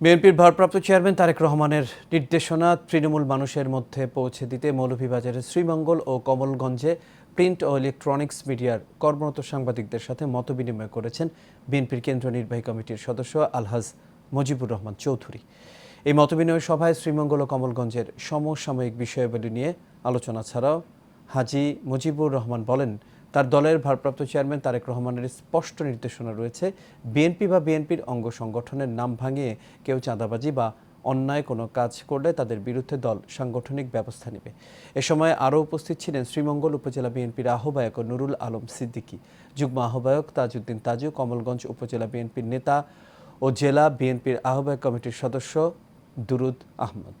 বিএনপির ভারপ্রাপ্ত চেয়ারম্যান তারেক রহমানের নির্দেশনা তৃণমূল মানুষের মধ্যে পৌঁছে দিতে মৌলভীবাজারের শ্রীমঙ্গল ও কমলগঞ্জে প্রিন্ট ও ইলেকট্রনিক্স মিডিয়ার কর্মরত সাংবাদিকদের সাথে মতবিনিময় করেছেন বিএনপির কেন্দ্রীয় নির্বাহী কমিটির সদস্য আলহাজ মুজিবুর রহমান চৌধুরী। এই মতবিনিময় সভায় শ্রীমঙ্গল ও কমলগঞ্জের সমসাময়িক বিষয়াবলী নিয়ে আলোচনা ছাড়াও হাজি মুজিবুর রহমান বলেন তার দলের ভারপ্রাপ্ত চেয়ারম্যান তারেক রহমানের স্পষ্ট নির্দেশনা রয়েছে, বিএনপি বা বিএনপির অঙ্গ সংগঠনের নাম ভাঙিয়ে কেউ চাঁদাবাজি বা অন্যায় কোনো কাজ করলে তাদের বিরুদ্ধে দল সাংগঠনিক ব্যবস্থা নেবে। এ সময় আরও উপস্থিত ছিলেন শ্রীমঙ্গল উপজেলা বিএনপির আহ্বায়ক নুরুল আলম সিদ্দিকী, যুগ্ম আহ্বায়ক তাজউদ্দিন তাজু, কমলগঞ্জ উপজেলা বিএনপির নেতা ও জেলা বিএনপির আহ্বায়ক কমিটির সদস্য দুরুদ আহমদ।